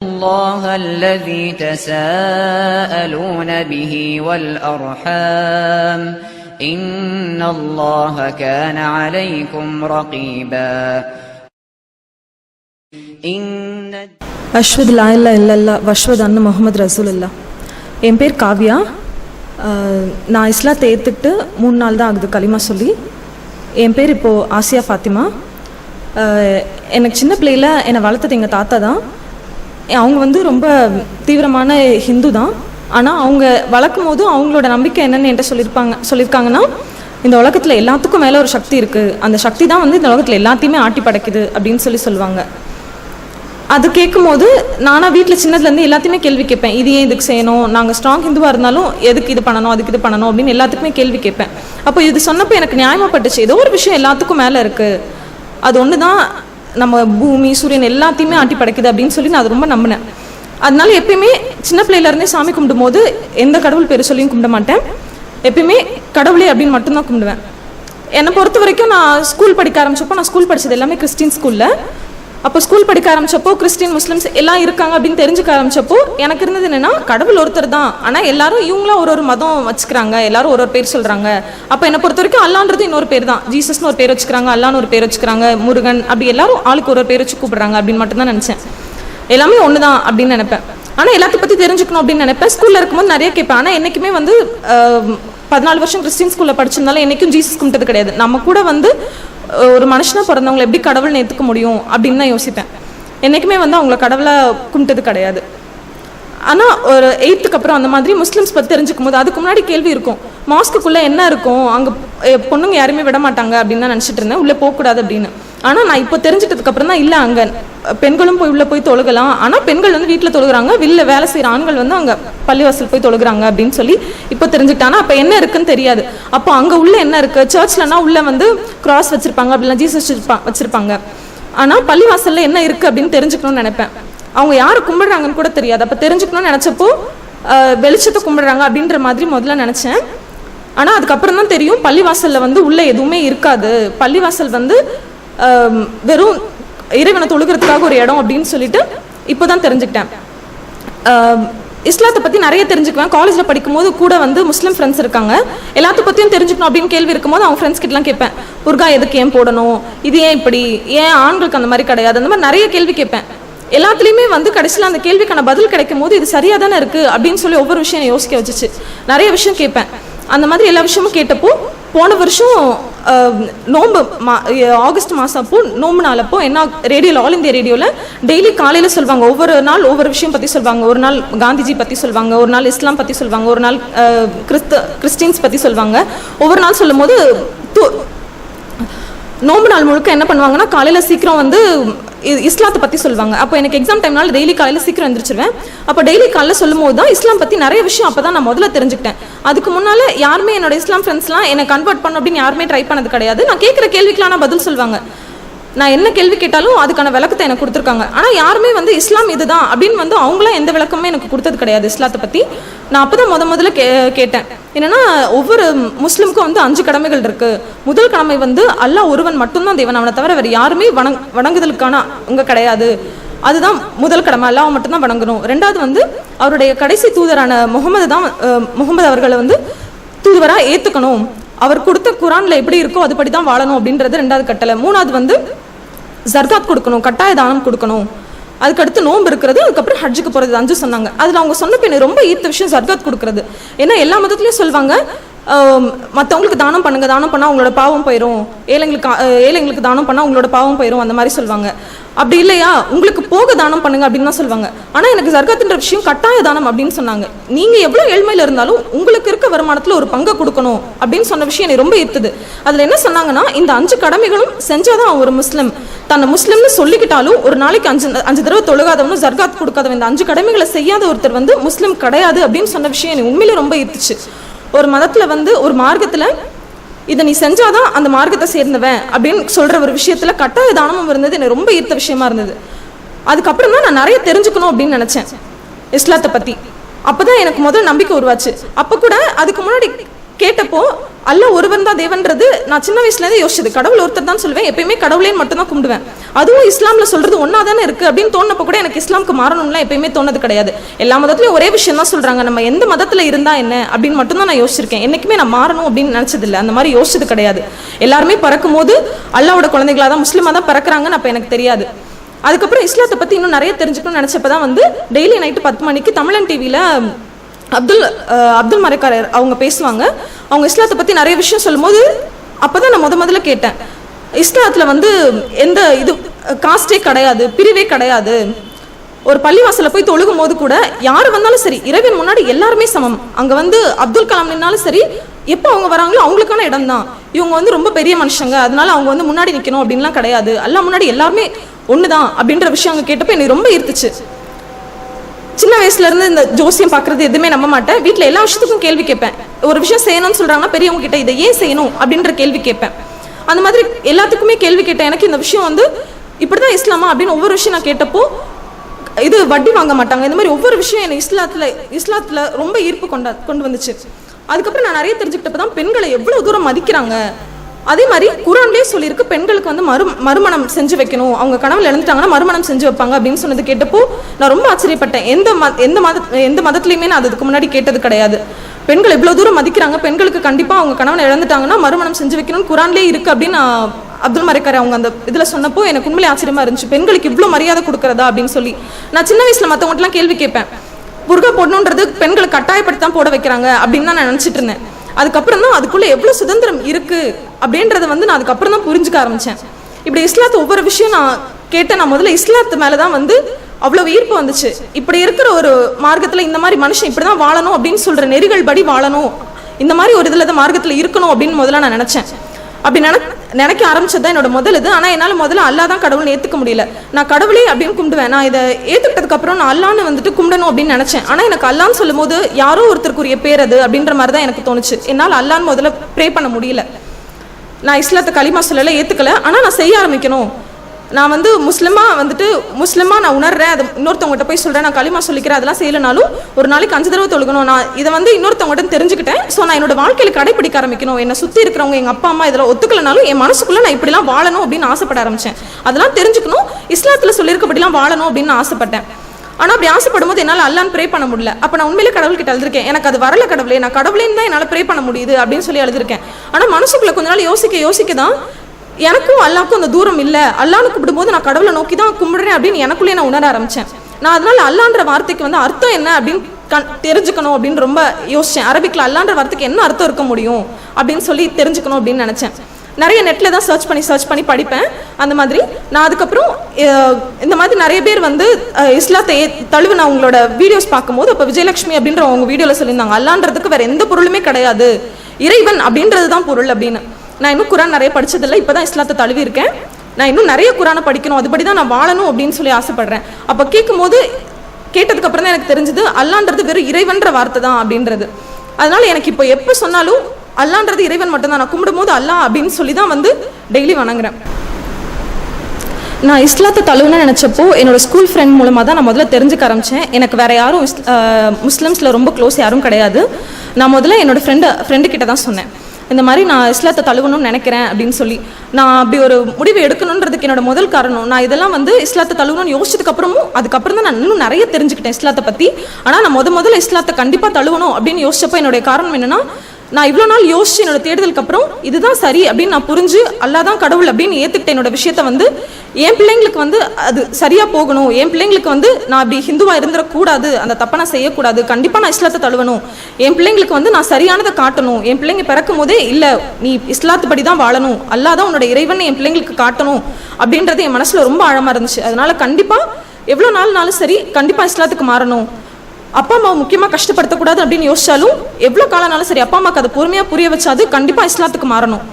الله الذي تساءلون به والأرحام إن الله كان عليكم رقيبا إن அஷ்வத் லா இல்லா இல்லல்லா வஷ்வத் அண்ணன் முகமது ரசூலுல்லா என் பேர் காவ்யா அஹ், நான் இஸ்லாத்தை ஏற்றுக்கிட்டு மூணு நாள் தான் ஆகுது களிமா சொல்லி என் பேர் இப்போது ஆசியா ஃபாத்திமா அஹ், எனக்கு சின்ன பிள்ளையில என்னை வளர்த்தது எங்கள் தாத்தா தான் அவங்க வந்து ரொம்ப தீவிரமான ஹிந்து தான். ஆனால் அவங்க வளர்க்கும் போது அவங்களோட நம்பிக்கை என்னென்னு என்கிட்ட சொல்லியிருப்பாங்க சொல்லியிருக்காங்கன்னா இந்த உலகத்தில் எல்லாத்துக்கும் மேலே ஒரு சக்தி இருக்குது அந்த சக்தி தான் வந்து இந்த உலகத்தில் எல்லாத்தையுமே ஆட்டி படைக்குது அப்படின்னு சொல்லி சொல்லுவாங்க. அது கேட்கும்போது நானாக வீட்டில் சின்னதுலேருந்து எல்லாத்தையுமே கேள்வி கேட்பேன். இது ஏன் இதுக்கு செய்யணும்? நாங்கள் ஸ்ட்ராங் ஹிந்துவாக இருந்தாலும் எதுக்கு இது பண்ணணும்? அதுக்கு இது பண்ணணும்? அப்படின்னு எல்லாத்துக்குமே கேள்வி கேட்பேன். அப்போ இது சொன்னப்போ எனக்கு நியாயமாகப்பட்டுச்சு ஏதோ ஒரு விஷயம் எல்லாத்துக்கும் மேலே இருக்குது அது ஒன்று தான் நம்ம பூமி சூரியன் எல்லாத்தையுமே ஆட்டி படைக்குது அப்படின்னு சொல்லி நான் அது ரொம்ப நம்பினேன். அதனால எப்பயுமே சின்ன பிள்ளையிலேருந்தே சாமி கும்பிடும் போது எந்த கடவுள் பேர் சொல்லியும் கும்பிட மாட்டேன். எப்பயுமே கடவுளே அப்படின்னு மட்டும்தான் கும்பிடுவேன். என்னை பொறுத்த வரைக்கும் நான் ஸ்கூல் படிக்க ஆரம்பிச்சப்போ நான் ஸ்கூல் படித்தது எல்லாமே கிறிஸ்டின் ஸ்கூலில் அப்போ ஸ்கூல் படிக்க ஆரம்பிச்சப்போ கிறிஸ்டின் முஸ்லிம்ஸ் எல்லாம் இருக்காங்க அப்படின்னு தெரிஞ்சுக்க ஆரம்பிச்சப்போ எனக்கு இருந்தது என்னன்னா கடவுள் ஒருத்தர் தான். ஆனால் எல்லாரும் இவங்களாம் ஒரு ஒரு மதம் வச்சுக்கிறாங்க எல்லாரும் ஒரு ஒரு பேர் சொல்கிறாங்க அப்போ என்னை பொறுத்த வரைக்கும் அல்லான்றது இன்னொரு பேர் தான். ஜீசஸ்னு ஒரு பேர் வச்சுக்கிறாங்க அல்லான்னு ஒரு பேர் வச்சுக்கிறாங்க முருகன் அப்படி எல்லாரும் ஆளுக்கு ஒரு ஒரு பேர் வச்சு கூப்பிடுறாங்க அப்படின்னு மட்டும் தான் நினச்சேன். எல்லாமே ஒன்று தான் அப்படின்னு நினைப்பேன். ஆனால் எல்லாத்தையும் பற்றி தெரிஞ்சுக்கணும் அப்படின்னு நினைப்பேன். ஸ்கூலில் இருக்கும்போது நிறைய கேட்பேன். ஆனால் என்றைக்குமே வந்து பதினாலு வருஷம் கிறிஸ்டின் ஸ்கூலில் படிச்சிருந்தாலும் என்றைக்கும் ஜீசஸ் கும்பிட்டது கிடையாது. நம்ம கூட வந்து ஒரு மனுஷனாக பிறந்தவங்களை எப்படி கடவுள்னு ஏற்றுக்க முடியும் அப்படின்னு தான் யோசிப்பேன். என்றைக்குமே வந்து அவங்கள கடவுளை கும்பிட்டது கிடையாது. ஆனால் ஒரு எயித்துக்கு அப்புறம் அந்த மாதிரி முஸ்லீம்ஸ் பற்றி தெரிஞ்சுக்கும் போது அதுக்கு முன்னாடி கேள்வி இருக்கும். மாஸ்க்குள்ளே என்ன இருக்கும்? அங்கே பொண்ணுங்க யாருமே விட மாட்டாங்க அப்படின்னு தான் நினச்சிட்டு இருந்தேன். உள்ளே போகக்கூடாது அப்படின்னு. ஆனால் நான் இப்போ தெரிஞ்சிட்டதுக்கு அப்புறம் தான் இல்லை அங்கே பெண்களும் போய் உள்ளே போய் தொழுகலாம். ஆனால் பெண்கள் வந்து வீட்டில் தொழுகிறாங்க. வெளில வேலை செய்கிற ஆண்கள் வந்து அங்கே பள்ளிவாசல் போய் தொழுகிறாங்க அப்படின்னு சொல்லி இப்போ தெரிஞ்சுக்கிட்டானா. அப்போ என்ன இருக்குன்னு தெரியாது. அப்போ அங்கே உள்ளே என்ன இருக்குது சர்ச்லனா உள்ளே வந்து கிராஸ் வச்சுருப்பாங்க. அப்படிலாம் ஜீசஸ் வச்சுருப்பாங்க வச்சுருப்பாங்க. ஆனால் பள்ளிவாசலில் என்ன இருக்குது அப்படின்னு தெரிஞ்சுக்கணும்னு நினைப்பேன். அவங்க யாரை கும்பிடுறாங்கன்னு கூட தெரியாது. அப்போ தெரிஞ்சுக்கணும்னு நினச்சப்போ வெளிச்சத்தை கும்பிடுறாங்க அப்படின்ற மாதிரி முதல்ல நினச்சேன். ஆனால் அதுக்கப்புறம் தான் தெரியும் பள்ளிவாசலில் வந்து உள்ளே எதுவுமே இருக்காது. பள்ளிவாசல் வந்து வெறும் இறைவனை தொழுகிறதுக்காக ஒரு இடம் அப்படின்னு சொல்லிட்டு இப்போ தான் தெரிஞ்சுக்கிட்டேன் இஸ்லாத்தை பற்றி நிறைய தெரிஞ்சுக்குவேன். காலேஜில் படிக்கும்போது கூட வந்து முஸ்லீம் ஃப்ரெண்ட்ஸ் இருக்காங்க. எல்லாத்த பற்றியும் தெரிஞ்சுக்கணும் அப்படின்னு கேள்வி இருக்கும்போது அவங்க ஃப்ரெண்ட்ஸ் கிட்டலாம் கேட்பேன். புர்கா எதுக்கு ஏன் போடணும்? இது ஏன் இப்படி? ஏன் ஆண்களுக்கு அந்த மாதிரி கிடையாது? அந்த மாதிரி நிறைய கேள்வி கேட்பேன். எல்லாத்துலேயுமே வந்து கடைசியில் அந்த கேள்விக்கான பதில் கிடைக்கும் போது இது சரியாக தானே இருக்குது அப்படின்னு சொல்லி ஒவ்வொரு விஷயம் யோசிக்க வச்சுச்சு. நிறைய விஷயம் கேட்பேன். அந்த மாதிரி எல்லா விஷயமும் கேட்டப்போ போன வருஷம் நோம்பு மா ஆகஸ்ட் மாதம் அப்போ நோம்பு நாள் அப்போ என்ன ரேடியோவில் ஆல் இந்தியா ரேடியோவில் டெய்லி காலையில் சொல்லுவாங்க ஒவ்வொரு நாள் ஒவ்வொரு விஷயம் பற்றி சொல்லுவாங்க ஒரு நாள் காந்திஜி பற்றி சொல்லுவாங்க ஒரு நாள் இஸ்லாம் பற்றி சொல்லுவாங்க ஒரு நாள் கிறிஸ்த கிறிஸ்டின்ஸ் பற்றி சொல்லுவாங்க ஒவ்வொரு நாள் சொல்லும்போது போது நோம்பு நாள் முழுக்க என்ன பண்ணுவாங்கன்னா காலையில் சீக்கிரம் வந்து இஸ்லாத்தை பற்றி சொல்லுவாங்க அப்போ எனக்கு எக்ஸாம் டைம்னால டெய்லி காலையில் சீக்கிரம் எழுந்திரிச்சிருவேன் அப்போ டெய்லி காலையில் சொல்லும் போது தான் இஸ்லாம் பற்றி நிறைய விஷயம் அப்போ தான் நான் முதல்ல தெரிஞ்சுக்கிட்டேன். அதுக்கு முன்னால் யாருமே என்னோட இஸ்லாம் ஃப்ரெண்ட்ஸ்லாம் என்னை கன்வெர்ட் பண்ண அப்படின்னு யாருமே ட்ரை பண்ணது கிடையாது. நான் கேட்குற கேள்விக்கெலாம் நான் பதில் சொல்லுவாங்க நான் என்ன கேள்வி கேட்டாலும் அதுக்கான விளக்கத்தை எனக்கு கொடுத்துருக்காங்க. ஆனால் யாருமே வந்து இஸ்லாம் இதுதான் அப்படின்னு வந்து அவங்களாம் எந்த விளக்கமுமே எனக்கு கொடுத்தது கிடையாது இஸ்லாத்தை பற்றி நான் அப்போ தான் முத முதல்ல கே கேட்டேன். என்னென்னா ஒவ்வொரு முஸ்லிமுக்கும் வந்து அஞ்சு கடமைகள் இருக்குது முதல் கடமை வந்து அல்லாஹ் ஒருவன் மட்டும்தான் தேவன். அவனை தவிர வேறு யாருமே வணங் வணங்குதலுக்கான அங்கே கிடையாது. அதுதான் முதல் கடமை. அல்லாஹ் மட்டும்தான் வணங்கணும். ரெண்டாவது வந்து அவருடைய கடைசி தூதரான முகமது தான் முகமது அவர்களை வந்து தூதுவராக ஏற்றுக்கணும் அவர் கொடுத்த குரானில் எப்படி இருக்கோ அதுபடி தான் வாழணும் அப்படின்றது ரெண்டாவது கட்டளை. மூணாவது வந்து ஜர்தாத் கொடுக்கணும் கட்டாய தானம் கொடுக்கணும். அதுக்கடுத்து நோன்பு இருக்கிறது அதுக்கப்புறம் ஹஜ்ஜுக்கு போகிறது அஞ்சு சொன்னாங்க. அதில் அவங்க சொன்ன பின்ன ரொம்ப ஈர்த்த விஷயம் ஜர்காத் கொடுக்கறது. ஏன்னா எல்லா மதத்துலையும் சொல்லுவாங்க மற்றவங்களுக்கு தானம் பண்ணுங்க தானம் பண்ணால் உங்களோட பாவம் போயிடும் ஏழைங்களுக்கு ஏழைங்களுக்கு தானம் பண்ணால் உங்களோட பாவம் போயிடும் அந்த மாதிரி சொல்லுவாங்க. அப்படி இல்லையா? உங்களுக்கு போக தானம் பண்ணுங்க அப்படின்னு தான் சொல்லுவாங்க. ஆனால் எனக்கு ஜர்காத்துன்ற விஷயம் கட்டாய தானம் அப்படின்னு சொன்னாங்க. நீங்கள் எவ்வளோ ஏழ்மையில் இருந்தாலும் உங்களுக்கு இருக்க வருமானத்தில் ஒரு பங்கை கொடுக்கணும் அப்படின்னு சொன்ன விஷயம் என்னை ரொம்ப ஈர்த்தது. அதில் என்ன சொன்னாங்கன்னா இந்த அஞ்சு கடமைகளும் செஞ்சாதான் ஒரு முஸ்லிம். தன்னை முஸ்லீம்னு சொல்லிக்கிட்டாலும் ஒரு நாளைக்கு அஞ்சு அஞ்சு தடவை தொழுகாதவனும் ஜர்காத் கொடுக்காதவன். இந்த அஞ்சு கடமைகளை செய்யாத ஒருத்தர் வந்து முஸ்லீம் கிடையாது அப்படின்னு சொன்ன விஷயம் என்னை உண்மையிலே ரொம்ப ஈர்த்துச்சு. ஒரு மதத்துல வந்து ஒரு மார்க்கத்துல இதை நீ செஞ்சாதான் அந்த மார்க்கத்தை சேர்ந்தவன் அப்படின்னு சொல்கிற ஒரு விஷயத்தில் கட்டாய தானமும் இருந்தது. எனக்கு ரொம்ப ஈர்த்த விஷயமா இருந்தது. அதுக்கப்புறம் தான் நான் நிறைய தெரிஞ்சுக்கணும் அப்படின்னு நினச்சேன். இஸ்லாத்தை பற்றி அப்போ தான் எனக்கு முதல் நம்பிக்கை உருவாச்சு. அப்போ கூட அதுக்கு முன்னாடி கேட்டப்போ அல்லாஹ் ஒருவன் தான் தேவன்றது. நான் சின்ன வயசுலேருந்து யோசிச்சது. கடவுள் ஒருத்தர் தான் சொல்லுவேன். எப்பயுமே கடவுளே மட்டும் தான் கும்பிடுவேன். அதுவும் இஸ்லாமில் சொல்கிறது ஒன்றா தானே இருக்குது அப்படின்னு தோணப்போ கூட எனக்கு இஸ்லாமுக்கு மாறணும்லாம் எப்பயுமே தோணது கிடையாது. எல்லா மதத்துலையும் ஒரே விஷயம் தான் சொல்கிறாங்க நம்ம எந்த மதத்தில் இருந்தால் என்ன அப்படின்னு மட்டும்தான் நான் யோசிச்சிருக்கேன். என்றைக்குமே நான் மாறணும் அப்படின்னு நினச்சதில்லை. அந்த மாதிரி யோசிச்சது கிடையாது. எல்லாருமே பறக்கும் போது அல்லாவோட குழந்தைகளாக தான் முஸ்லீமாக தான் பறக்கிறாங்கன்னு அப்போ எனக்கு தெரியாது. அதுக்கப்புறம் இஸ்லாத்தை பற்றி இன்னும் நிறைய தெரிஞ்சுக்கணும்னு நினைச்சப்பதான் வந்து டெய்லி நைட்டு பத்து மணிக்கு தமிழன் டிவியில் அப்துல் அப்துல் மரைக்காரர் அவங்க பேசுவாங்க. அவங்க இஸ்லாத்தை பற்றி நிறைய விஷயம் சொல்லும்போது அப்போ தான் நான் முத முதல்ல கேட்டேன். இஸ்லாத்தில் வந்து எந்த இது காஸ்டே கிடையாது பிரிவே கிடையாது. ஒரு பள்ளிவாசலை போய் தொழுகும் போது கூட யார் வந்தாலும் சரி இறைவன் முன்னாடி எல்லாருமே சமம். அங்கே வந்து அப்துல் கலாம் நின்னாலும் சரி எப்போ அவங்க வராங்களோ அவங்களுக்கான இடம் தான் இவங்க வந்து ரொம்ப பெரிய மனுஷங்க அதனால அவங்க வந்து முன்னாடி நிற்கணும் அப்படின்லாம் கிடையாது. எல்லாம் முன்னாடி எல்லாருமே ஒன்று தான் அப்படின்ற விஷயம் அங்கே கேட்டப்போ எனக்கு ரொம்ப ஈர்த்துச்சு. சின்ன வயசுல இருந்து இந்த ஜோசியம் பார்க்குறது எதுவுமே நம்ப மாட்டேன். வீட்டில் எல்லா விஷயத்துக்கும் கேள்வி கேட்பேன். ஒரு விஷயம் செய்யணும்னு சொல்றாங்கன்னா பெரியவங்க கிட்ட இதை ஏன் செய்யணும் அப்படின்ற கேள்வி கேட்பேன். அந்த மாதிரி எல்லாத்துக்குமே கேள்வி கேட்டேன். எனக்கு இந்த விஷயம் வந்து இப்படிதான் இஸ்லாமா அப்படின்னு ஒவ்வொரு விஷயம் நான் கேட்டப்போ இது வட்டி வாங்க மாட்டாங்க. இந்த மாதிரி ஒவ்வொரு விஷயம் எனக்கு இஸ்லாத்துல இஸ்லாத்துல ரொம்ப ஈர்ப்பு கொண்டா கொண்டு வந்துச்சு. அதுக்கப்புறம் நான் நிறைய தெரிஞ்சுக்கிட்டப்ப தான் பெண்களை எவ்வளவு தூரம் மதிக்கிறாங்க? அதே மாதிரி குரான்லேயே சொல்லியிருக்கு பெண்களுக்கு வந்து மறு மறுமணம் செஞ்சு வைக்கணும். அவங்க கனவுல இழந்துட்டாங்கன்னா மறுமணம் செஞ்சு வைப்பாங்க அப்படின்னு சொன்னது கேட்டப்போ நான் ரொம்ப ஆச்சரியப்பட்டேன். எந்த மத எந்த மத எந்த மதத்துலையுமே நான் அதுக்கு முன்னாடி கேட்டது கிடையாது. பெண்கள் இவ்வளோ தூரம் மதிக்கிறாங்க பெண்களுக்கு கண்டிப்பாக அவங்க கணவனை இழந்துட்டாங்கன்னா மறுமணம் செஞ்சு வைக்கணும்னு குரான்லேயே இருக்குது அப்படின்னு நான் அப்துல் மரைக்கார் அவங்க அந்த இதில் சொன்னப்போ எனக்கு உண்மையிலே ஆச்சரியமாக இருந்துச்சு. பெண்களுக்கு இவ்வளோ மரியாதை கொடுக்குறதா அப்படின்னு சொல்லி. நான் சின்ன வயசில் மத்தவங்கட்டலாம் கேள்வி கேட்பேன். புர்கா போடணுன்றது பெண்களை கட்டாயப்படுத்தி தான் போட வைக்கிறாங்க அப்படின்னு தான் நான் நினச்சிட்டு இருந்தேன். அதுக்கப்புறம் தான் அதுக்குள்ளே எவ்வளோ சுதந்திரம் இருக்குது அப்படின்றத வந்து நான் அதுக்கப்புறம் தான் புரிஞ்சுக்க ஆரம்பித்தேன் இப்படி இஸ்லாத்து ஒவ்வொரு விஷயம் நான் கேட்டேன் நான் முதல்ல இஸ்லாத்து மேலே தான் வந்து அவ்வளோ ஈர்ப்பு வந்துச்சு. இப்படி இருக்கிற ஒரு மார்க்கத்தில் இந்த மாதிரி மனுஷன் இப்படி தான் வாழணும் அப்படின்னு சொல்கிற நெறிகள் படி வாழணும். இந்த மாதிரி ஒரு இதில் தான் இருக்கணும் அப்படின்னு முதல்ல நான் நினச்சேன். அப்படி நினை நினைக்க ஆரம்பிச்சது தான் என்னோட முதல் இது. ஆனால் என்னால் முதல்ல அல்லா தான் கடவுள்னு ஏற்றுக்க முடியல. நான் கடவுளே அப்படின்னு கும்பிடுவேன். நான் இதை ஏற்றுக்கிட்டதுக்கப்புறம் நான் அல்லான்னு வந்துட்டு கும்பிடணும் அப்படின்னு நினச்சேன். ஆனால் எனக்கு அல்லான்னு சொல்லும்போது யாரோ ஒருத்தருக்குரிய பேர் அது அப்படின்ற மாதிரி தான் எனக்கு தோணுச்சு. என்னால் அல்லான்னு முதல்ல ப்ரே பண்ண முடியல. நான் இஸ்லாத்தை களிமா சொல்லலை ஏற்றுக்கல ஆனால் நான் செய்ய ஆரம்பிக்கணும். நான் வந்து முஸ்லீமாக வந்துட்டு முஸ்லீமாக நான் உணர்றேன். அது இன்னொருத்தவங்ககிட்ட போய் சொல்கிறேன் நான் களிமா சொல்லிக்கிறேன். அதெல்லாம் செய்யலனாலும் ஒரு நாளைக்கு அஞ்சு தடவை தொழுகணும். நான் இதை வந்து இன்னொருத்தவங்ககிட்ட தெரிஞ்சுக்கிட்டேன். ஸோ நான் என்னோட வாழ்க்கையில் கடைப்பிடிக்க ஆரம்பிக்கணும். என்னை சுற்றி இருக்கிறவங்க எங்கள் அப்பா அம்மா இதெல்லாம் ஒத்துக்கலனாலும் என் மனசுக்குள்ளே நான் இப்படிலாம் வாழணும் அப்படின்னு ஆசைப்பட ஆரம்பித்தேன் அதெல்லாம் தெரிஞ்சுக்கணும். இஸ்லாத்தில் சொல்லியிருக்கப்படிலாம் வாழணும் அப்படின்னு ஆசைப்பட்டேன். ஆனால் அப்படி ஆசைப்படும் போது என்னால் அல்லான்னு ப்ரே பண்ண முடியல. அப்போ நான் உண்மையிலே கடவுள்கிட்ட அழுதுருக்கேன் எனக்கு அது வரல கடவுளே. நான் கடவுளேன்னு தான் என்னால் ப்ரே பண்ண முடியுது அப்படின்னு சொல்லி அழுதுருக்கேன் ஆனால் மனசுக்குள்ளே கொஞ்ச நாள் யோசிக்க யோசிக்க தான் எனக்கும் அல்லாவுக்கும் அந்த தூரம் இல்லை. அல்லான்னு கூப்பிடும்போது நான் கடவுளை நோக்கி தான் கும்பிடுறேன் அப்படின்னு எனக்குள்ளேயே நான் உணர ஆரம்பித்தேன் நான் அதனால் அல்லான்ற வார்த்தைக்கு வந்து அர்த்தம் என்ன அப்படின்னு கண் தெரிஞ்சுக்கணும் அப்படின்னு ரொம்ப யோசித்தேன் அரபிக்கில் அல்லான்ற வார்த்தைக்கு என்ன அர்த்தம் இருக்க முடியும் அப்படின்னு சொல்லி தெரிஞ்சுக்கணும் அப்படின்னு நினச்சேன். நிறைய நெட்டில் தான் சர்ச் பண்ணி சர்ச் பண்ணி படிப்பேன். அந்த மாதிரி நான் அதுக்கப்புறம் இந்த மாதிரி நிறைய பேர் வந்து இஸ்லாத்தை தழுவு நான் அவங்களோட வீடியோஸ் பார்க்கும்போது இப்போ விஜயலட்சுமி அப்படின்ற அவங்க வீடியோவில் சொல்லியிருந்தாங்க. அல்லான்றதுக்கு வேறு எந்த பொருளுமே கிடையாது. இறைவன் அப்படின்றது தான் பொருள் அப்படின்னு. நான் இன்னும் குரான் நிறைய படித்ததில்லை இப்போ தான் இஸ்லாத்தை தழுவி இருக்கேன் நான் இன்னும் நிறைய குரானை படிக்கணும் அதுபடி தான் நான் வாழணும் அப்படின்னு சொல்லி ஆசைப்படுறேன். அப்போ கேட்கும்போது கேட்டதுக்கப்புறம் தான் எனக்கு தெரிஞ்சது அல்லான்றது வெறும் இறைவன்ற வார்த்தை தான் அப்படின்றது. அதனால் எனக்கு இப்போ எப்போ சொன்னாலும் அல்லான்றது இறைவன் மட்டும்தான். நான் கும்பிடும்போது அல்லா அப்படின்னு சொல்லி தான் வந்து டெய்லி வணங்குறேன். நான் இஸ்லாத்தை தழுவுன்னு நினச்சப்போ என்னோடய ஸ்கூல் ஃப்ரெண்ட் மூலமாக தான் நான் முதல்ல தெரிஞ்சுக்க ஆரம்பித்தேன் எனக்கு வேறு யாரும் இஸ் முஸ்லிம்ஸில் ரொம்ப க்ளோஸ் யாரும் கிடையாது. நான் முதல்ல என்னோடய ஃப்ரெண்டு ஃப்ரெண்டு கிட்ட தான் சொன்னேன். இந்த மாதிரி நான் இஸ்லாத்தை தழுவணும்னு நினைக்கிறேன் அப்படின்னு சொல்லி நான் அப்படி ஒரு முடிவு எடுக்கணுன்றதுக்கு என்னோட முதல் காரணம் நான் இதெல்லாம் வந்து இஸ்லாத்தை தழுவணும்னு யோசிச்சதுக்கு அப்புறமும் அதுக்கப்புறம் தான் நான் இன்னும் நிறைய தெரிஞ்சுக்கிட்டேன் இஸ்லாத்தை பற்றி ஆனால் நான் முத முதல்ல இஸ்லாத்தை கண்டிப்பாக தழுவணும் அப்படின்னு யோசிச்சப்போ என்னுடைய காரணம் என்னன்னா நான் இவ்வளோ நாள் யோசிச்சு என்னோட தேடுதலுக்கு அப்புறம் இதுதான் சரி அப்படின்னு நான் புரிஞ்சு அல்லாதான் கடவுள் அப்படின்னு ஏற்றுக்கிட்டேன் என்னோட விஷயத்த வந்து என் பிள்ளைங்களுக்கு வந்து அது சரியாக போகணும். என் பிள்ளைங்களுக்கு வந்து நான் அப்படி ஹிந்துவாக இருந்துடக்கூடாது. அந்த தப்பை நான் செய்யக்கூடாது. கண்டிப்பாக நான் இஸ்லாத்தை தழுவணும். என் பிள்ளைங்களுக்கு வந்து நான் சரியானதை காட்டணும். என் பிள்ளைங்க பிறக்கும் போதே இல்லை நீ இஸ்லாத்துப்படி தான் வாழணும். அல்லாதான் உன்னோட இறைவன் என் பிள்ளைங்களுக்கு காட்டணும் அப்படின்றது என் மனசில் ரொம்ப ஆழமாக இருந்துச்சு. அதனால கண்டிப்பாக எவ்வளோ நாள்னாலும் சரி கண்டிப்பாக இஸ்லாத்துக்கு மாறணும். அப்பா அம்மாவை முக்கியமாக கஷ்டப்படுத்தக்கூடாது அப்படின்னு யோசிச்சாலும் எவ்வளோ காலம்னாலும் சரி அப்பா அம்மாவுக்கு அதை பொறுமையாக புரிய வச்சாது கண்டிப்பாக இஸ்லாத்துக்கு மாறணும்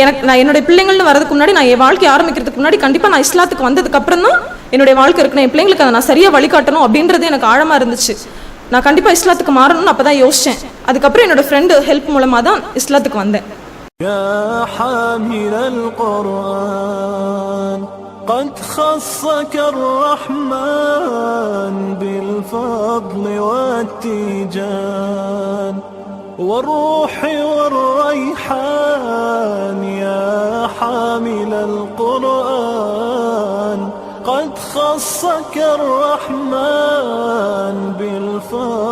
எனக்கு நான் என்னுடைய பிள்ளைங்கள்னு வரதுக்கு முன்னாடி நான் என் வாழ்க்கை ஆரம்பிக்கிறதுக்கு முன்னாடி கண்டிப்பாக நான் இஸ்லாத்துக்கு வந்ததுக்கு அப்புறம் தான் என்னுடைய வாழ்க்கை இருக்கணும் என் பிள்ளைங்களுக்கு அதை நான் சரியாக வழிகாட்டணும் அப்படின்றது எனக்கு ஆழமாக இருந்துச்சு நான் கண்டிப்பாக இஸ்லாத்துக்கு மாறணும்னு அப்போ தான் யோசித்தேன் அதுக்கப்புறம் என்னோட ஃப்ரெண்டு ஹெல்ப் மூலமாக தான் இஸ்லாத்துக்கு வந்தேன் يا حامل القرآن قد خصك الرحمن والتيجان والروح والريحان يا حامل القرآن قد خصك الرحمن بالفضل.